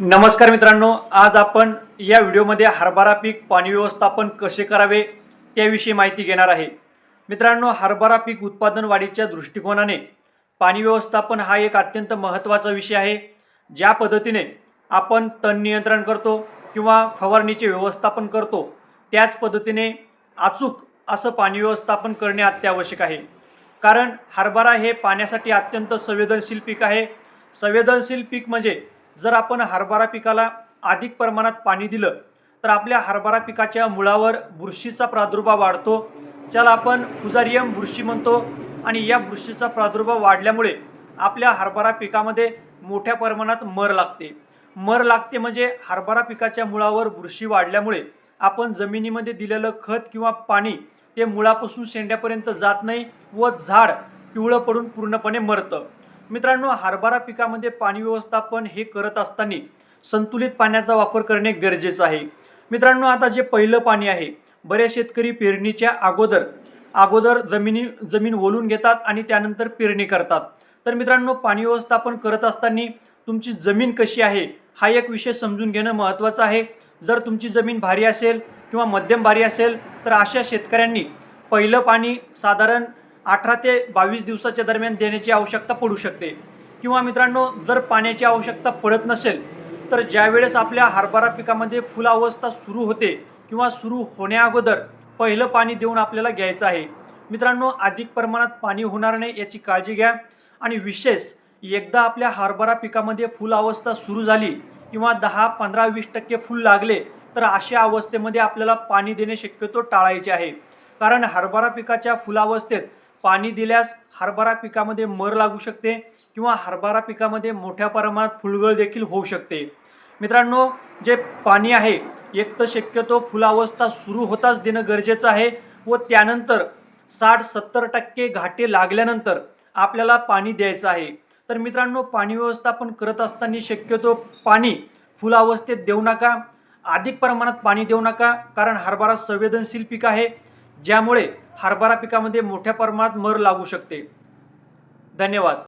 नमस्कार मित्रांनो आज आपण या व्हिडिओमध्ये हरभरा पीक पाणी व्यवस्थापन कसे करावे त्याविषयी माहिती घेणार आहे. मित्रांनो हरभरा पीक उत्पादन वाढीच्या दृष्टिकोनाने पाणी व्यवस्थापन हा एक अत्यंत महत्त्वाचा विषय आहे ज्या पद्धतीने आपण तण नियंत्रण करतो किंवा फवारणीचे व्यवस्थापन करतो त्याच पद्धतीने अचूक असं पाणी व्यवस्थापन करणे अत्यावश्यक आहे. कारण हरभरा हे पाण्यासाठी अत्यंत संवेदनशील पीक आहे. संवेदनशील पीक म्हणजे जर आपण हरभरा पिकाला अधिक प्रमाणात पाणी दिलं तर आपल्या हरभरा पिकाच्या मुळावर बुरशीचा प्रादुर्भाव वाढतो. ज्याला आपण फुजारियम बुरशी म्हणतो आणि या बुरशीचा प्रादुर्भाव वाढल्यामुळे आपल्या हरभरा पिकामध्ये मोठ्या प्रमाणात मर लागते. मर लागते म्हणजे हरभरा पिकाच्या मुळावर बुरशी वाढल्यामुळे आपण जमिनीमध्ये दिलेलं खत किंवा पाणी ते मुळापासून शेंड्यापर्यंत जात नाही व झाड पिवळं पडून पूर्णपणे मरतं. मित्रांनो हरभरा पिकामध्ये पाणी व्यवस्थापन हे करत असताना संतुलित पाण्याचा वापर करणे गरजेचं आहे. मित्रांनो आता जे पहिलं पाणी आहे बऱ्याच शेतकरी पेरणीच्या अगोदर अगोदर जमिनी जमीन ओलून घेतात आणि त्यानंतर पेरणी करतात. तर मित्रांनो पाणी व्यवस्थापन करत असताना तुमची जमीन कशी आहे हा एक विषय समजून घेणं महत्त्वाचं आहे. जर तुमची जमीन भारी असेल किंवा मध्यम भारी असेल तर अशा शेतकऱ्यांनी पहिलं पाणी साधारण अठरा ते बावीस दिवसाच्या दरम्यान देण्याची आवश्यकता पडू शकते. किंवा मित्रांनो जर पाण्याची आवश्यकता पडत नसेल तर ज्यावेळेस आपल्या हरभरा पिकामध्ये फुलावस्था सुरू होते किंवा सुरू होण्याअगोदर पहिलं पाणी देऊन आपल्याला घ्यायचं आहे. मित्रांनो अधिक प्रमाणात पाणी होणार नाही याची काळजी घ्या. आणि विशेष एकदा आपल्या हरभरा पिकामध्ये फुल अवस्था सुरू झाली किंवा दहा पंधरा वीस टक्के फुल लागले तर अशा अवस्थेमध्ये आपल्याला पाणी देणे शक्यतो टाळायचे आहे. कारण हरभरा पिकाच्या फुलावस्थेत पाणी दिल्यास हरभरा पिकामध्ये मर लागू शकते किंवा हरभरा पिकामध्ये मोठ्या प्रमाणात फुलगळ देखील होऊ शकते. मित्रांनो जे पाणी आहे एक तर शक्यतो फुलावस्था सुरू होताच देणं गरजेचं आहे व त्यानंतर साठ सत्तर टक्के घाटे लागल्यानंतर आपल्याला पाणी द्यायचं आहे. तर मित्रांनो पाणी व्यवस्थापन करत असताना शक्यतो पाणी फुलावस्थेत देऊ नका. अधिक प्रमाणात पाणी देऊ नका कारण हरभरा संवेदनशील पीक आहे. ज्यामुळे हरभरा पिकामध्ये मोठ्या प्रमाणात मर लागू शकते. धन्यवाद.